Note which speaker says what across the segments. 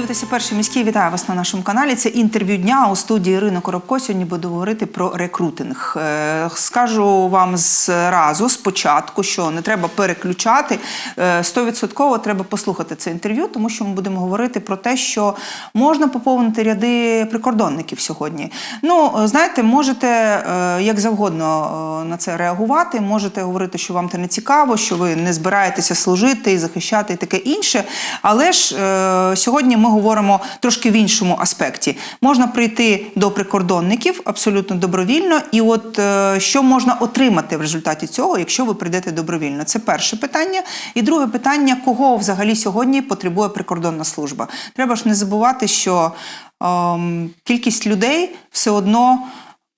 Speaker 1: дивитеся перший міський. Вітаю вас на нашому каналі. Це інтерв'ю дня у студії Ірина Коробко. Сьогодні буду говорити про рекрутинг. Е, Скажу вам зразу спочатку, що не треба переключати. Е, Стовідсотково треба послухати це інтерв'ю, тому що ми будемо говорити про те, що можна поповнити ряди прикордонників сьогодні. Ну, е, знаєте, можете е, як завгодно е, на це реагувати. Можете говорити, що вам це не цікаво, що ви не збираєтеся служити і захищати і таке інше. Але ж е, сьогодні ми говоримо трошки в іншому аспекті. Можна прийти до прикордонників абсолютно добровільно, і от е, що можна отримати в результаті цього, якщо ви прийдете добровільно? Це перше питання. І друге питання: кого взагалі сьогодні потребує прикордонна служба? Треба ж не забувати, що ем, кількість людей все одно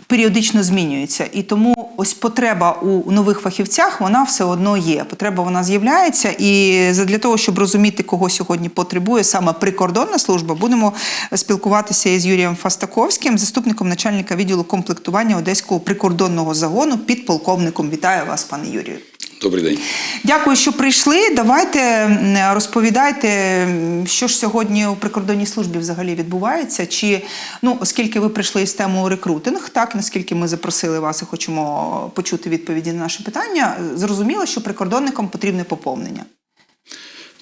Speaker 1: періодично змінюється. І тому ось потреба у нових фахівцях вона все одно є. Потреба вона з'являється. І для того, щоб розуміти, кого сьогодні потребує саме прикордонна служба, будемо спілкуватися із Юрієм Фастаковським, заступником начальника відділу комплектування Одеського прикордонного загону, підполковником. Вітаю вас, пане Юрію.
Speaker 2: Добрий день.
Speaker 1: Дякую, що прийшли. Давайте розповідайте, що ж сьогодні у прикордонній службі взагалі відбувається. Чи ну, оскільки ви прийшли із темою рекрутинг, так наскільки ми запросили вас і хочемо почути відповіді на наше питання, зрозуміло, що прикордонникам потрібне поповнення.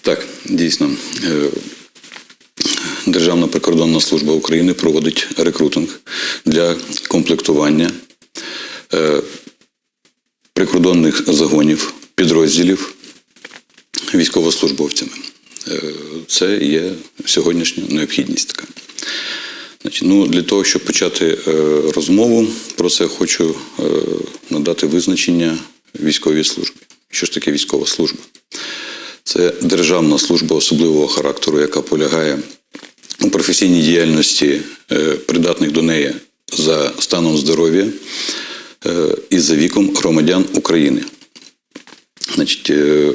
Speaker 2: Так, дійсно. е, Державна прикордонна служба України проводить рекрутинг для комплектування е, прикордонних загонів, підрозділів військовослужбовцями. Е, Це є сьогоднішня необхідність така. Значить, ну, для того, щоб почати е, розмову про це, хочу е, надати визначення військовій службі. Що ж таке військова служба? Це державна служба особливого характеру, яка полягає у професійній діяльності придатних до неї за станом здоров'я і за віком громадян України. Значить, е,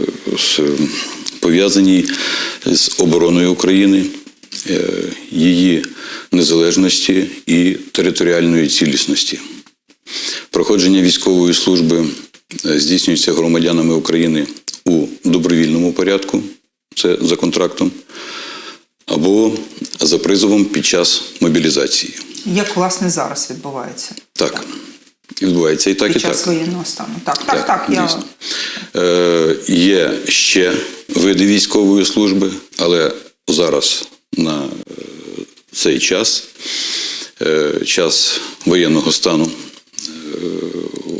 Speaker 2: з- обороною України, е, її незалежності і територіальної цілісності. Проходження військової служби е, здійснюється громадянами України у добровільному порядку, це за контрактом, або за призовом під час мобілізації.
Speaker 1: Як власне зараз відбувається
Speaker 2: Так, відбувається і так,
Speaker 1: під
Speaker 2: і
Speaker 1: час
Speaker 2: так.
Speaker 1: воєнного стану? Так, так, так. я...
Speaker 2: Е, є ще види військової служби, але зараз на е, цей час, е, час воєнного стану, е,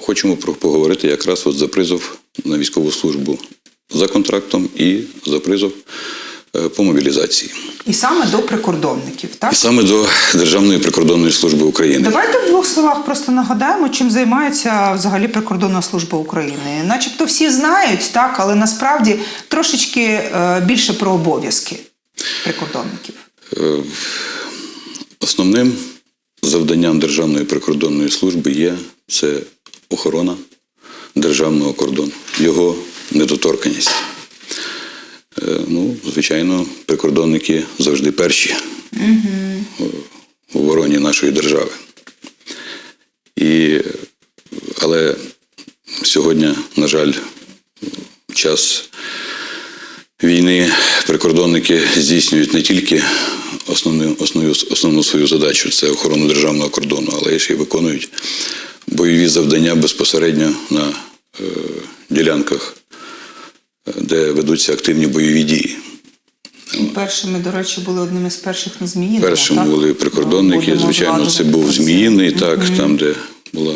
Speaker 2: хочемо поговорити якраз от за призов на військову службу за контрактом і за призов по мобілізації.
Speaker 1: І саме до прикордонників, так?
Speaker 2: І саме до Державної прикордонної служби України.
Speaker 1: Давайте в двох словах просто нагадаємо, чим займається взагалі прикордонна служба України. Начебто всі знають, так, але насправді трошечки е, більше про обов'язки прикордонників.
Speaker 2: Е, Основним завданням Державної прикордонної служби є це охорона державного кордону, його недоторканість. Е, Ну, звичайно, прикордонники завжди перші угу. в обороні нашої держави. І, але сьогодні, на жаль, час війни прикордонники здійснюють не тільки основну, основну, основну свою задачу це охорону державного кордону, але ще й виконують бойові завдання безпосередньо на е, ділянках, де ведуться активні бойові дії.
Speaker 1: Першими, до речі, були одними з перших на Зміїному.
Speaker 2: Першим
Speaker 1: так?
Speaker 2: були прикордонники,
Speaker 1: Будемо
Speaker 2: звичайно, це був. Зміїний, так, там, де була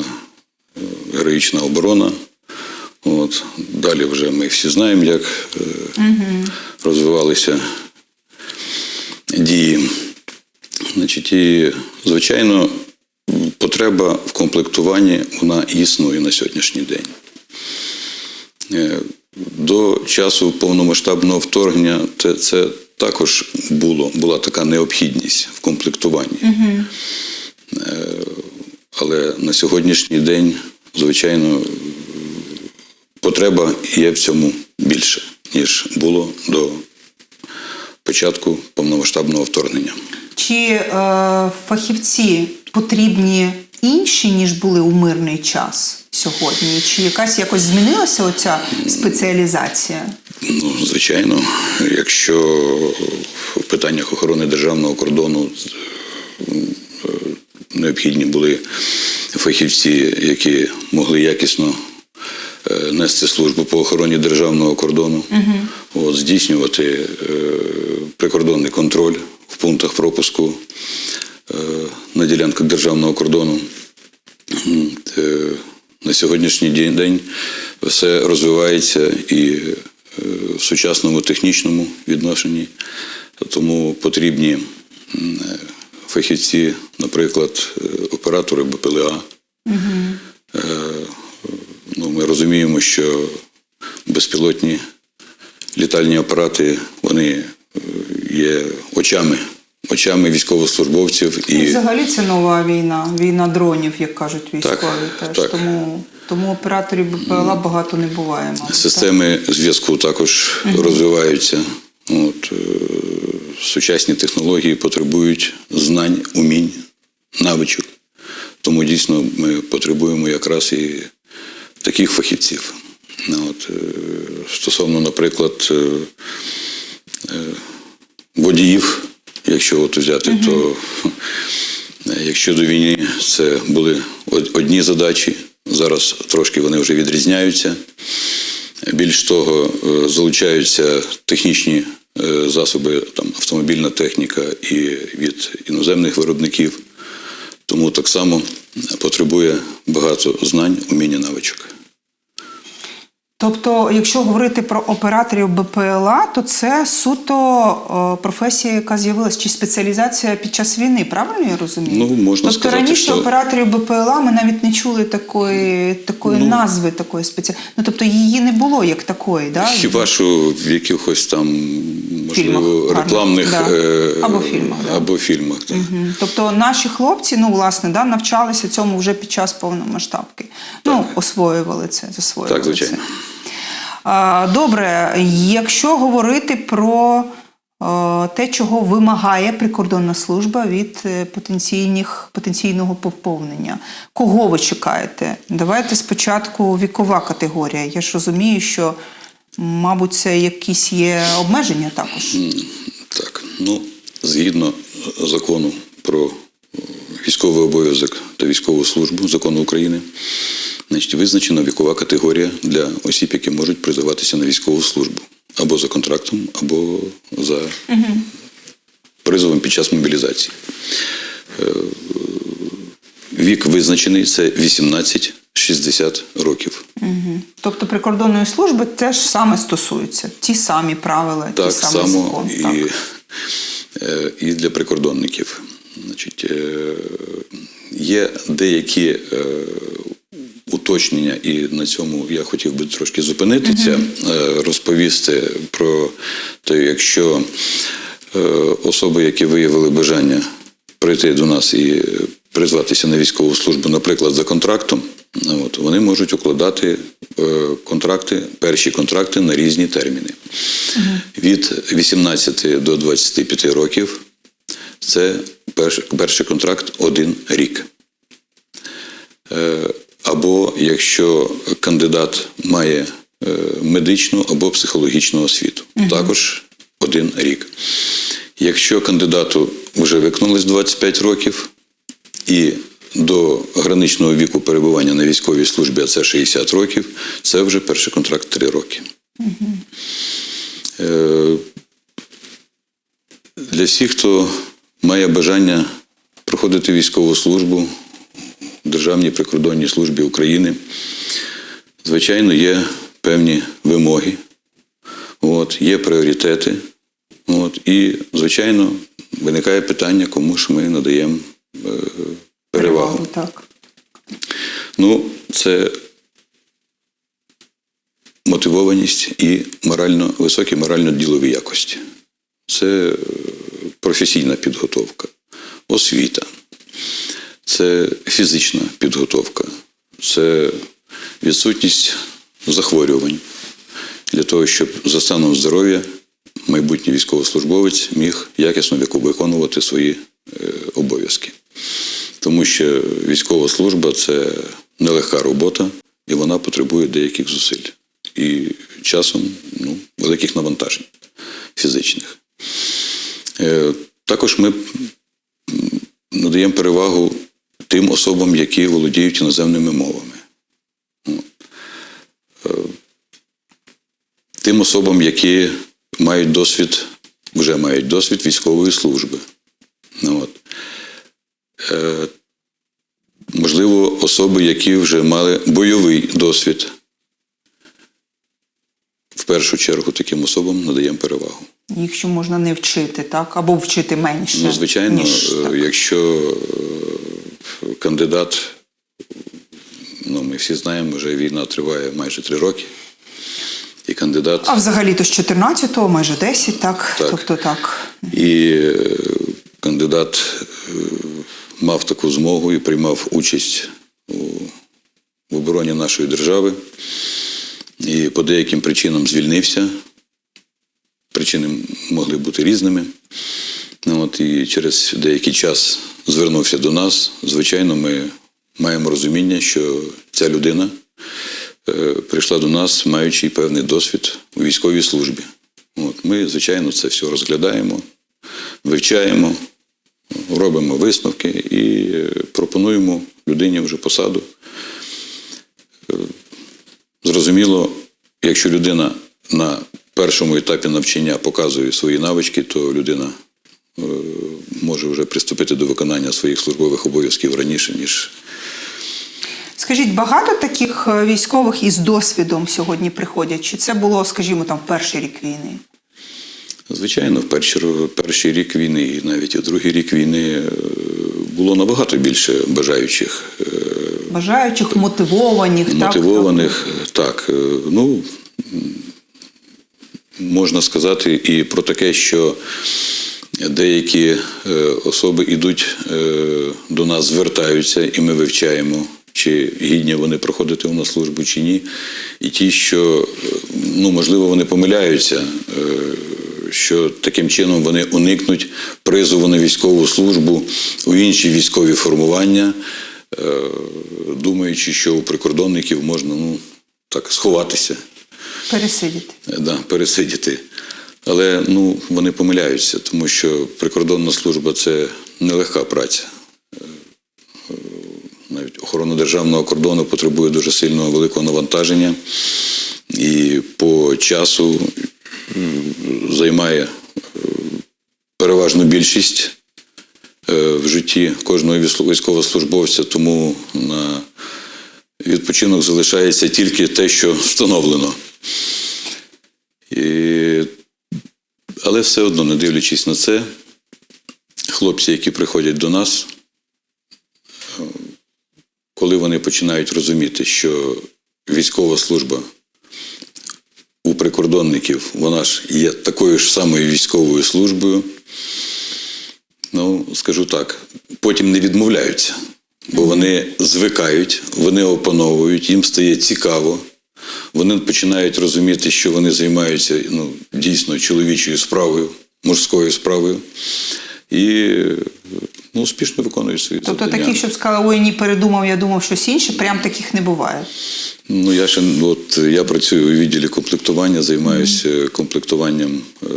Speaker 2: е, героїчна оборона. От. Далі вже ми всі знаємо, як е, розвивалися дії. Значить, і, звичайно, потреба в комплектуванні вона існує на сьогоднішній день. До часу повномасштабного вторгнення це, це також було, була така необхідність в комплектуванні. Е, Але на сьогоднішній день, звичайно, потреба є в цьому більше, ніж було до початку повномасштабного вторгнення.
Speaker 1: Чи е, фахівці потрібні інші, ніж були у мирний час сьогодні? Чи якась якось змінилася оця спеціалізація?
Speaker 2: Ну, звичайно, якщо в питаннях охорони державного кордону е, необхідні були фахівці, які могли якісно е, нести службу по охороні державного кордону, от, здійснювати е, прикордонний контроль в пунктах пропуску на ділянках державного кордону. На сьогоднішній день- все розвивається і е, в сучасному технічному відношенні, тому потрібні фахівці, наприклад, е, оператори БПЛА. Е, Ну, ми розуміємо, що безпілотні літальні апарати вони є очами, очами військовослужбовців і
Speaker 1: Взагалі це нова війна, війна дронів, як кажуть військові.
Speaker 2: Так,
Speaker 1: теж.
Speaker 2: так.
Speaker 1: Тому, тому операторів БПЛА багато не буває. мабуть,
Speaker 2: Системи зв'язку також розвиваються. От, е, сучасні технології потребують знань, умінь, навичок. Тому дійсно ми потребуємо якраз і таких фахівців. Ну, От, е, стосовно, наприклад, е, водіїв, якщо от взяти, то е, якщо до війни це були одні задачі, зараз трошки вони вже відрізняються. Більш того, е, залучаються технічні е, засоби, там, автомобільна техніка і від іноземних виробників. Тому так само потребує багато знань, уміння, навичок.
Speaker 1: Тобто, якщо говорити про операторів БПЛА, то це суто професія, яка з'явилась, чи спеціалізація під час війни, правильно я розумію?
Speaker 2: Ну, можна
Speaker 1: тобто
Speaker 2: сказати,
Speaker 1: раніше
Speaker 2: що-
Speaker 1: операторів БПЛА ми навіть не чули такої, такої назви, такої спеціальної. Ну тобто її не було як такої, да?
Speaker 2: Хіба що в якихось там, можливо,
Speaker 1: гарних,
Speaker 2: рекламних
Speaker 1: да.
Speaker 2: е,
Speaker 1: Або фільмах, да.
Speaker 2: Або фільмах так.
Speaker 1: Мгм. Тобто наші хлопці, ну власне, да, навчалися цьому вже під час повномасштабки. Ну, освоювали це, засвоювали
Speaker 2: Так, звичайно.
Speaker 1: це. Добре, якщо говорити про е, те, чого вимагає прикордонна служба від е, потенційних, потенційного поповнення, кого ви чекаєте? Давайте спочатку вікова категорія. Я ж розумію, що, мабуть, це якісь є обмеження також.
Speaker 2: Так, ну, згідно закону про військовий обов'язок та військову службу закону України, значить, визначена вікова категорія для осіб, які можуть призиватися на військову службу або за контрактом, або за призовом під час мобілізації. Е, Вік визначений це 18-60 років.
Speaker 1: Мгм. Тобто прикордонної служби теж саме стосуються. Ті самі правила,
Speaker 2: Так
Speaker 1: ті самі
Speaker 2: само
Speaker 1: закон.
Speaker 2: і,
Speaker 1: Так.
Speaker 2: е, і для прикордонників. Значить, е, є деякі е, уточнення, і на цьому я хотів би трошки зупинитися, е, розповісти про те, якщо особи, які виявили бажання прийти до нас і призватися на військову службу, наприклад, за контрактом, от, вони можуть укладати контракти, перші контракти на різні терміни. Від 18 до 25 років це перший, перший контракт один рік. Е, Або якщо кандидат має е, медичну або психологічну освіту, також один рік. Якщо кандидату вже виконалось 25 років і до граничного віку перебування на військовій службі, а це 60 років, це вже перший контракт 3 роки. Е, Для всіх, хто має бажання проходити військову службу в Державній прикордонній службі України, звичайно, є певні вимоги, от, є пріоритети. От, і, звичайно, виникає питання, кому ж ми надаємо е, перевагу.
Speaker 1: Так.
Speaker 2: Ну, це мотивованість і морально, високі морально-ділові якості. Це е, професійна підготовка, освіта, це фізична підготовка, це відсутність захворювань для того, щоб за станом здоров'я майбутній військовослужбовець міг якісно виконувати свої е, обов'язки. Тому що військова служба це нелегка робота, і вона потребує деяких зусиль. І часом ну, великих навантажень фізичних. Е, Також ми надаємо перевагу тим особам, які володіють іноземними мовами. Е, Тим особам, які мають досвід, вже мають досвід військової служби. От. Е, Можливо, особи, які вже мали бойовий досвід. Першу чергу таким особам надаємо перевагу.
Speaker 1: Ще можна не вчити, так? Або вчити менше.
Speaker 2: Ну, звичайно,
Speaker 1: ніж,
Speaker 2: е, якщо е, кандидат, ну ми всі знаємо, вже війна триває майже три роки, і кандидат,
Speaker 1: А взагалі-то з 14-го, майже 10, так?
Speaker 2: Так.
Speaker 1: Тобто так.
Speaker 2: і е, кандидат мав таку змогу і приймав участь у, в обороні нашої держави, і по деяким причинам звільнився. Причини могли бути різними. Ну, от, і через деякий час звернувся до нас. Звичайно, ми маємо розуміння, що ця людина е, прийшла до нас, маючи певний досвід у військовій службі. От, ми, звичайно, це все розглядаємо, вивчаємо, робимо висновки і е, пропонуємо людині вже посаду. Зрозуміло, якщо людина на першому етапі навчання показує свої навички, то людина е, може вже приступити до виконання своїх службових обов'язків раніше, ніж
Speaker 1: Скажіть, багато таких е, військових із досвідом сьогодні приходять? Чи це було, скажімо, там перший рік війни?
Speaker 2: Звичайно, в перший, перший рік війни і навіть у другий рік війни е, було набагато більше бажаючих, е,
Speaker 1: Бажаючих, мотивованих,
Speaker 2: мотивованих. Так, е, ну можна сказати і про таке, що деякі особи йдуть до нас, звертаються, і ми вивчаємо. Чи гідні вони проходити у нас службу чи ні. І ті, що ну, можливо, вони помиляються, що таким чином вони уникнуть призову на військову службу у інші військові формування, е, думаючи, що у прикордонників можна ну, так сховатися,
Speaker 1: пересидіти.
Speaker 2: е, да, пересидіти. Але ну, вони помиляються, тому що прикордонна служба це нелегка праця. Е, Навіть охорона державного кордону потребує дуже сильного великого навантаження і по часу займає е, переважну більшість е, в житті кожного військовослужбовця, тому на відпочинок залишається тільки те, що встановлено. І... Але все одно, не дивлячись на це, хлопці, які приходять до нас, е, коли вони починають розуміти, що військова служба у прикордонників, вона ж є такою ж самою військовою службою, ну, скажу так, потім не відмовляються, бо вони звикають, вони опановують, їм стає цікаво. Вони починають розуміти, що вони займаються ну, дійсно чоловічою справою, мужською справою, і ну, успішно виконують свої
Speaker 1: Тобто
Speaker 2: завдання.
Speaker 1: таких, щоб сказали, ой, ні, передумав, я думав щось інше, прям таких не буває.
Speaker 2: Ну, я ще от я працюю у відділі комплектування, займаюся комплектуванням е,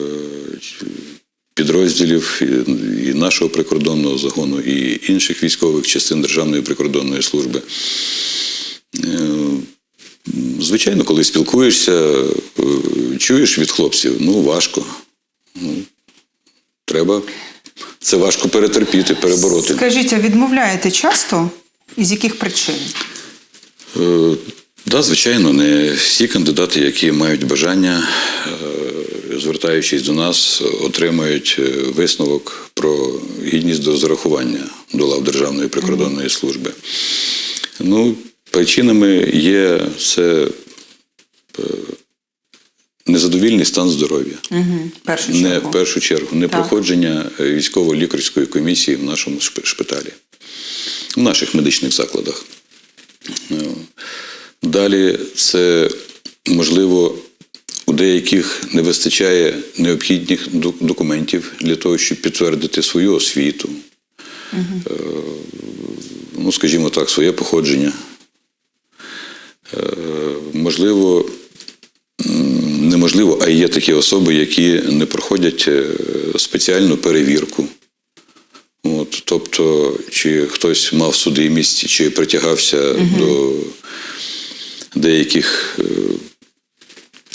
Speaker 2: підрозділів і, і нашого прикордонного загону, і інших військових частин Державної прикордонної служби. Е, Звичайно, коли спілкуєшся, е, чуєш від хлопців, ну важко. Ну, треба це важко перетерпіти, перебороти.
Speaker 1: Скажіть, а відмовляєте часто? Із яких причин?
Speaker 2: Так, да, звичайно, не всі кандидати, які мають бажання, е, звертаючись до нас, отримують е, висновок про гідність до зарахування до лав Державної прикордонної служби. Ну, причинами є це е, незадовільний стан здоров'я.
Speaker 1: Угу, першу
Speaker 2: Не в першу чергу, не
Speaker 1: Так.
Speaker 2: проходження е, військово-лікарської комісії в нашому шпиталі, в наших медичних закладах. Е, Далі це можливо у деяких не вистачає необхідних документів для того, щоб підтвердити свою освіту, Е, ну, скажімо так, своє походження. Можливо, неможливо, а є такі особи, які не проходять е, спеціальну перевірку. От, тобто, чи хтось мав судимість, чи притягався до деяких е,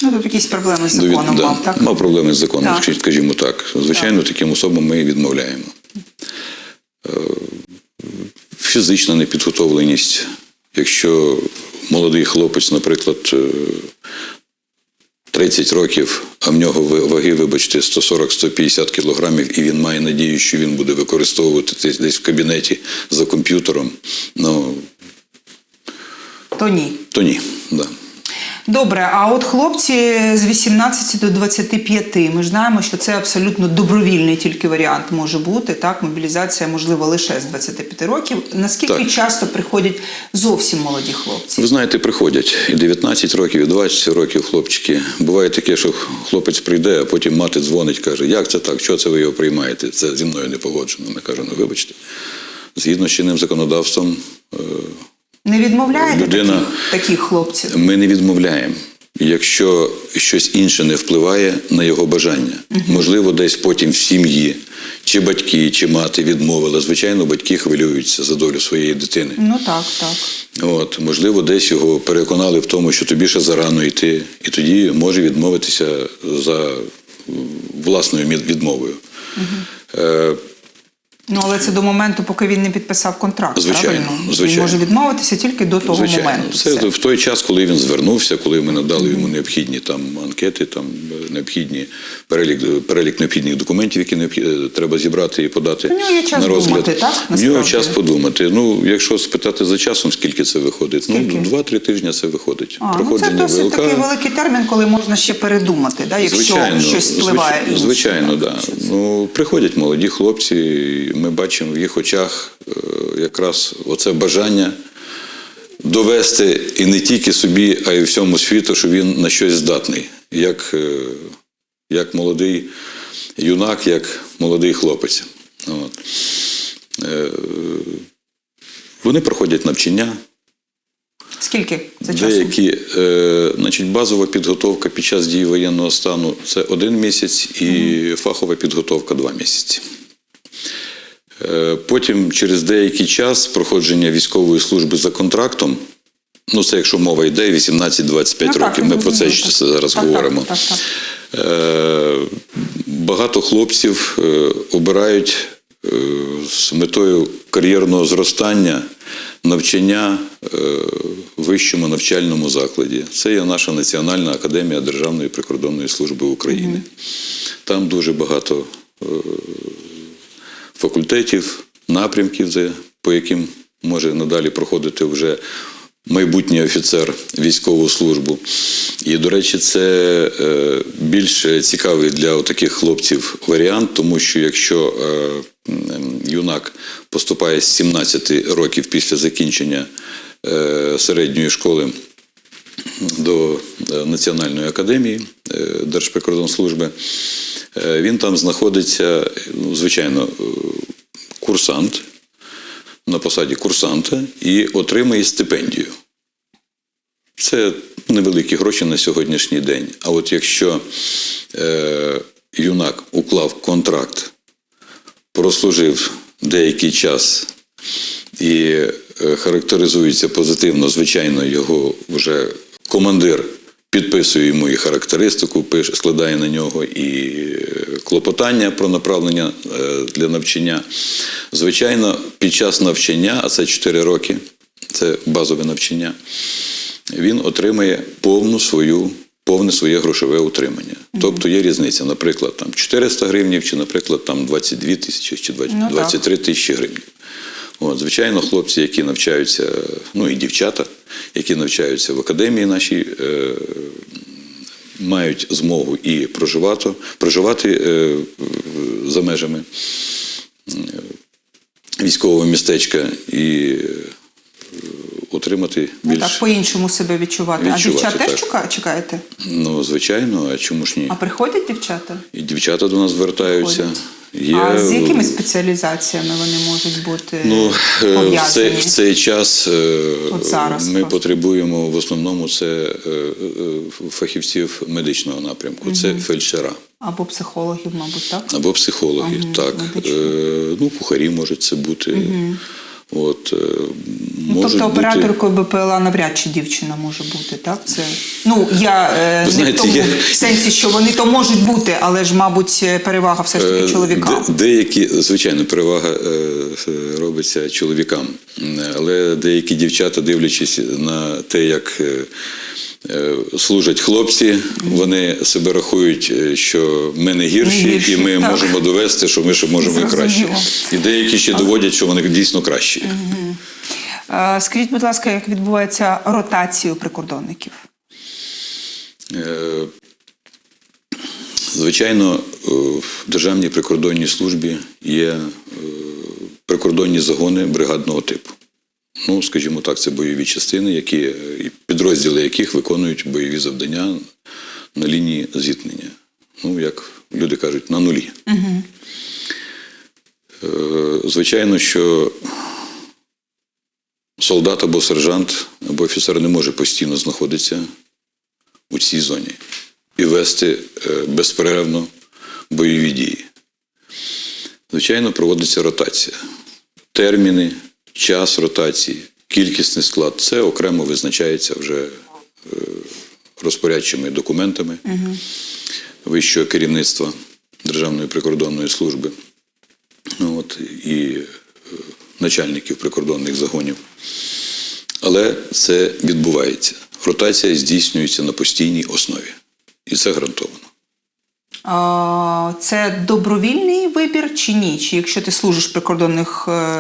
Speaker 1: Ну, тут якісь проблеми з законом
Speaker 2: да,
Speaker 1: мав, так?
Speaker 2: мав проблеми з законом,
Speaker 1: Так.
Speaker 2: скажімо так. Звичайно, таким особам ми відмовляємо. Е, Фізична непідготовленість. Якщо молодий хлопець, наприклад, 30 років, а в нього ваги, вибачте, 140-150 кілограмів, і він має надію, що він буде використовувати десь- в кабінеті за комп'ютером, ну
Speaker 1: То ні.
Speaker 2: то ні. Да.
Speaker 1: Добре, а от хлопці з 18 до 25, ми ж знаємо, що це абсолютно добровільний тільки варіант може бути. Так, мобілізація можлива лише з 25 років. Наскільки
Speaker 2: Так.
Speaker 1: часто приходять зовсім молоді хлопці?
Speaker 2: Ви знаєте, приходять і 19 років, і 20 років хлопчики. Буває таке, що хлопець прийде, а потім мати дзвонить, каже, як це так, що це ви його приймаєте? Це зі мною не погоджено. Ми кажемо, ну вибачте. Згідно з чинним законодавством, е,
Speaker 1: Не відмовляєте
Speaker 2: Людина-
Speaker 1: таких, таких хлопців?
Speaker 2: ми не відмовляємо. Якщо щось інше не впливає на його бажання, можливо, десь потім в сім'ї, чи батьки, чи мати відмовила. Звичайно, батьки хвилюються за долю своєї дитини.
Speaker 1: Ну так, так.
Speaker 2: От, можливо, десь його переконали в тому, що тобі ще зарано йти, і тоді може відмовитися за власною відмовою. Е,
Speaker 1: Ну але це до моменту, поки він не підписав контракт.
Speaker 2: Звичайно,
Speaker 1: правильно?
Speaker 2: звичайно.
Speaker 1: Він може відмовитися тільки до того
Speaker 2: Звичайно,
Speaker 1: моменту.
Speaker 2: це
Speaker 1: Все.
Speaker 2: в той час, коли він звернувся, коли ми надали йому необхідні там анкети, там е, необхідні перелік, перелік необхідних документів, які необхід- е, треба зібрати і подати
Speaker 1: У нього є час
Speaker 2: на розгляд.
Speaker 1: думати, так,
Speaker 2: В нього час подумати. Ну, якщо спитати за часом, скільки це виходить,
Speaker 1: Скільки?
Speaker 2: ну два-три тижні це виходить.
Speaker 1: А, ну це
Speaker 2: Проходження
Speaker 1: досить
Speaker 2: ВЛК.
Speaker 1: такий великий термін, коли можна ще передумати, да, якщо щось впливає.
Speaker 2: звичайно, звичайно,
Speaker 1: так,
Speaker 2: да. Ну, приходять молоді хлопці, ми бачимо в їх очах е, якраз оце бажання довести і не тільки собі, а й всьому світу, що він на щось здатний, як, е, як молодий юнак, як молодий хлопець. От. Е, Вони проходять навчання,
Speaker 1: Скільки за часом?
Speaker 2: Деякі, е, значить, базова підготовка під час дії воєнного стану це один місяць, і фахова підготовка два місяці. Е, потім, через деякий час проходження військової служби за контрактом, ну це якщо мова йде 18-25
Speaker 1: Ну,
Speaker 2: років, ми про це ще
Speaker 1: так.
Speaker 2: зараз
Speaker 1: Так,
Speaker 2: говоримо.
Speaker 1: так, так, так.
Speaker 2: Е, Багато хлопців е, обирають з метою кар'єрного зростання навчання в вищому навчальному закладі. Це є наша Національна академія Державної прикордонної служби України. Там дуже багато факультетів, напрямків, по яким може надалі проходити вже майбутній офіцер військову службу. І, до речі, це е, більш цікавий для таких хлопців варіант, тому що якщо е, юнак поступає з 17 років після закінчення е, середньої школи до е, Національної академії е, Держприкордонслужби. Е, Він там знаходиться, ну, звичайно, курсант на посаді курсанта і отримає стипендію. Це невеликі гроші на сьогоднішній день. А от якщо е, юнак уклав контракт, прослужив деякий час і характеризується позитивно, звичайно, його вже командир підписує йому і характеристику, пише, складає на нього і е, клопотання про направлення е, для навчання. Звичайно, під час навчання, а це 4 роки, це базове навчання, він отримає повну свою. Повне своє грошове утримання. Тобто є різниця, наприклад, там 400 гривнів, чи, наприклад, там 22 тисячі чи 20
Speaker 1: Ну,
Speaker 2: 23 тисячі гривень. От, звичайно, хлопці, які навчаються, ну і дівчата, які навчаються в академії нашій, е, мають змогу і проживати, проживати е, за межами е, військового містечка і е, отримати
Speaker 1: Ну, так, по-іншому себе відчувати. а
Speaker 2: Відчувати,
Speaker 1: дівчат теж
Speaker 2: так.
Speaker 1: чека- чекаєте?
Speaker 2: Ну, звичайно, а чому ж ні?
Speaker 1: А приходять дівчата?
Speaker 2: І дівчата до нас звертаються.
Speaker 1: Приходять.
Speaker 2: Є,
Speaker 1: А з якими спеціалізаціями вони можуть бути
Speaker 2: Ну, пов'язані? в цей, в цей час е,
Speaker 1: От зараз
Speaker 2: ми
Speaker 1: просто.
Speaker 2: потребуємо в основному це е, е, фахівців медичного напрямку, це фельдшера
Speaker 1: Або психологів, мабуть, так?
Speaker 2: або психологи.
Speaker 1: угу.
Speaker 2: так.
Speaker 1: медичні.
Speaker 2: Е, Ну, кухарі можуть це бути. От, е,
Speaker 1: Ну, тобто
Speaker 2: бути...
Speaker 1: БПЛА навряд чи дівчина може бути, так? Це ну я е,
Speaker 2: Ви знаєте,
Speaker 1: не в тому
Speaker 2: є-
Speaker 1: сенсі, що вони то можуть бути, але ж, мабуть, перевага все ж таки чоловіка.
Speaker 2: де- Деякі, звичайно, перевага е, е, робиться чоловікам, але деякі дівчата, дивлячись на те, як е, е, служать хлопці, вони себе рахують, е, що ми не гірші,
Speaker 1: Не гірші,
Speaker 2: і ми
Speaker 1: так.
Speaker 2: можемо довести, що ми ще можемо і краще. І деякі ще доводять, що вони дійсно кращі.
Speaker 1: Е, Скажіть, будь ласка, як відбувається ротація прикордонників?
Speaker 2: Е, Звичайно, е, в Державній прикордонній службі є е, прикордонні загони бригадного типу. Ну, скажімо так, це бойові частини, які, е, підрозділи яких виконують бойові завдання на лінії зіткнення. Ну, як люди кажуть, на нулі. Е, Звичайно, що солдат або сержант, або офіцер не може постійно знаходитися у цій зоні і вести е, безперервно бойові дії. Звичайно, проводиться ротація. Терміни, час ротації, кількісний склад це окремо визначається вже е, розпорядчими документами вищого керівництва Державної прикордонної служби ну, от, і е, начальників прикордонних загонів. Але це відбувається. Ротація здійснюється на постійній основі. І це гарантовано.
Speaker 1: Це добровільний вибір чи ні? Чи якщо ти служиш в прикордонних е,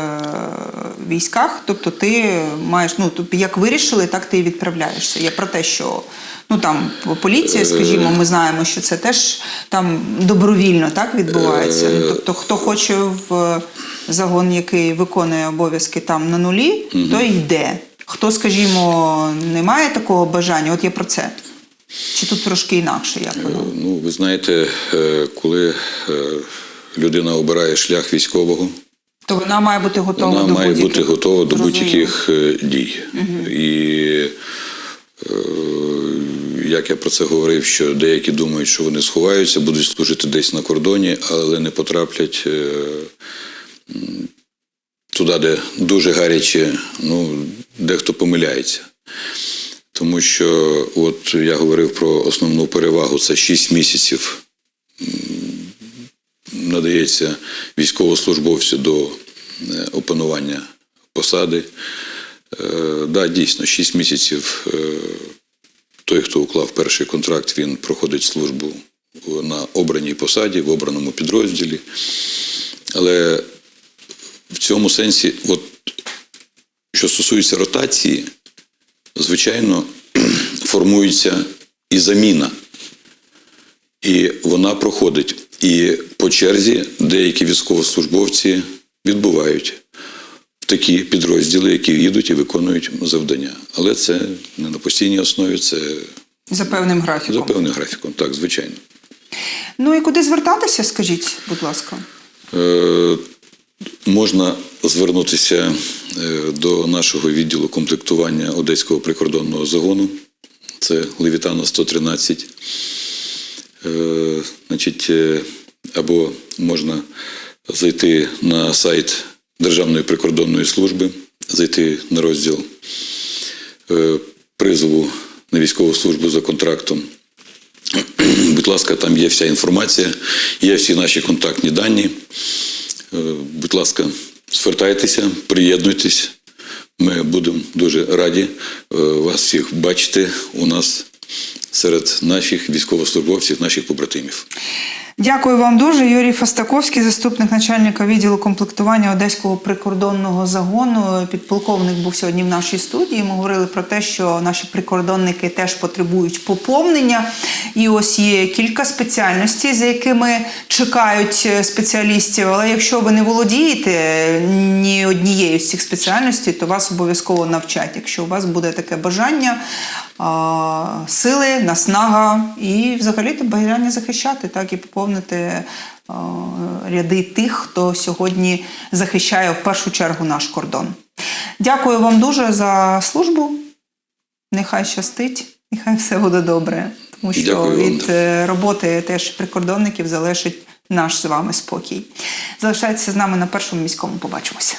Speaker 1: військах, тобто ти маєш, ну тобто як вирішили, так ти і відправляєшся. Я про те, що ну там поліція, скажімо, ми знаємо, що це теж там добровільно так відбувається. Ну, тобто, хто хоче в загон, який виконує обов'язки там на нулі, то йде. Хто, скажімо, не має такого бажання, от я про це. Чи тут трошки інакше, як воно?
Speaker 2: Ну, ви знаєте, е, коли е, людина обирає шлях військового,
Speaker 1: То вона має бути готова
Speaker 2: вона
Speaker 1: до
Speaker 2: має бути готова до будь-яких е, дій. І е, як я про це говорив, що деякі думають, що вони сховаються, будуть служити десь на кордоні, але не потраплять е, туди, де дуже гаряче, ну, дехто помиляється. Тому що, от я говорив про основну перевагу, це 6 місяців надається військовослужбовцю до е, опанування посади. Е, да, дійсно, 6 місяців е, той, хто уклав перший контракт, він проходить службу на обраній посаді, в обраному підрозділі. Але в цьому сенсі, от, що стосується ротації, звичайно, формується і заміна. І вона проходить. І по черзі деякі військовослужбовці відбувають в такі підрозділи, які їдуть і виконують завдання. Але це не на постійній основі, це
Speaker 1: За певним графіком.
Speaker 2: за певним графіком. Так, звичайно.
Speaker 1: Ну і куди звертатися, скажіть, будь ласка.
Speaker 2: Е, Можна звернутися е, до нашого відділу комплектування Одеського прикордонного загону. Це Левітана 113. Е, Значить, е, або можна зайти на сайт Державної прикордонної служби, зайти на розділ призову на військову службу за контрактом. Будь ласка, там є вся інформація, є всі наші контактні дані. Е, Будь ласка, звертайтеся, приєднуйтесь. Ми будемо дуже раді е, вас всіх бачити у нас серед наших військовослужбовців, наших побратимів.
Speaker 1: Дякую вам дуже. Юрій Фастаковський, заступник начальника відділу комплектування Одеського прикордонного загону. Підполковник був сьогодні в нашій студії. Ми говорили про те, що наші прикордонники теж потребують поповнення. І ось є кілька спеціальностей, за якими чекають спеціалістів. Але якщо ви не володієте ні однією з цих спеціальностей, то вас обов'язково навчать. Якщо у вас буде таке бажання, сили, наснага і взагалі то бажання захищати, так і поповнити ряди тих, хто сьогодні захищає в першу чергу наш кордон. Дякую вам дуже за службу. Нехай щастить, нехай все буде добре. Тому що
Speaker 2: Дякую
Speaker 1: від е, роботи теж прикордонників залежить наш з вами спокій. Залишайтеся з нами на першому міському. Побачимося.